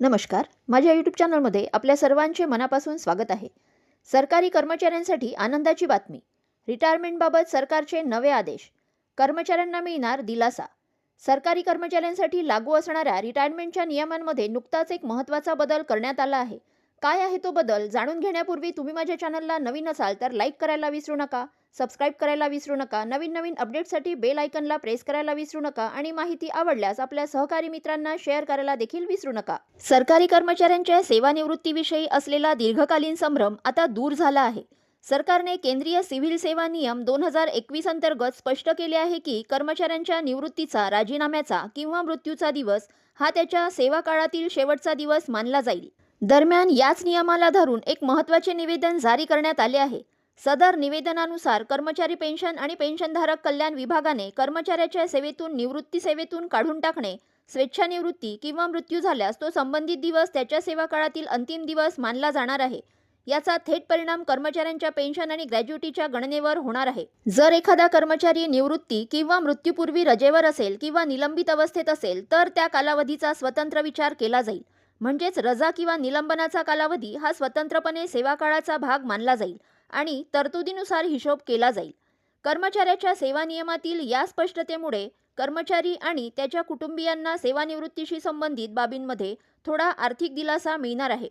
नमस्कार. माझ्या यूट्यूब चॅनलमध्ये आपल्या सर्वांचे मनापासून स्वागत आहे. सरकारी कर्मचाऱ्यांसाठी आनंदाची बातमी. रिटायरमेंटबाबत सरकारचे नवे आदेश. कर्मचाऱ्यांना मिळणार दिलासा. सरकारी कर्मचाऱ्यांसाठी लागू असणाऱ्या रिटायरमेंटच्या नियमांमध्ये नुकताच एक महत्त्वाचा बदल करण्यात आला आहे. काय आहे तो बदल? जाणून घेण्यापूर्वी तुम्ही माझ्या चॅनलला नवीन असाल तर लाईक करायला विसरू नका. सबस्क्राईब करायला विसरू नका. नवीन नवीन अपडेटसाठी बेल आयकनला प्रेस करायला विसरू नका आणि माहिती आवडल्यास आपल्या सहकारी मित्रांना शेअर करायला देखील विसरू नका. सरकारी कर्मचाऱ्यांच्या सेवानिवृत्तीविषयी असलेला दीर्घकालीन संभ्रम आता दूर झाला आहे. सरकारने केंद्रीय सिव्हिल सेवा नियम दोन हजार एकवीस अंतर्गत स्पष्ट केले आहे की कर्मचाऱ्यांच्या निवृत्तीचा राजीनाम्याचा किंवा मृत्यूचा दिवस हा त्याच्या सेवा काळातील शेवटचा दिवस मानला जाईल. दरम्यान याच नियमाला धरून एक महत्त्वाचे निवेदन जारी करण्यात आले आहे. सदर निवेदनानुसार कर्मचारी पेन्शन आणि पेन्शनधारक कल्याण विभागाने कर्मचाऱ्याच्या सेवेतून निवृत्ती सेवेतून काढून टाकणे स्वेच्छानिवृत्ती किंवा मृत्यू झाल्यास तो संबंधित दिवस त्याच्या सेवा काळातील अंतिम दिवस मानला जाणार आहे. याचा थेट परिणाम कर्मचाऱ्यांच्या पेन्शन आणि ग्रॅज्युटीच्या गणनेवर होणार आहे. जर एखादा कर्मचारी निवृत्ती किंवा मृत्यूपूर्वी रजेवर असेल किंवा निलंबित अवस्थेत असेल तर त्या कालावधीचा स्वतंत्र विचार केला जाईल. म्हणजेच रजा किंवा निलंबनाचा कालावधी हा स्वतंत्रपणे सेवा काळाचा भाग मानला जाईल. आणि तरतुदीनुसार हिशोब केला जाईल. कर्मचाऱ्याच्या सेवा नियमातील या स्पष्टतेमुळे कर्मचारी आणि त्याच्या कुटुंबियांना सेवानिवृत्तीशी संबंधित बाबींमध्ये थोडा आर्थिक दिलासा मिळणार आहे.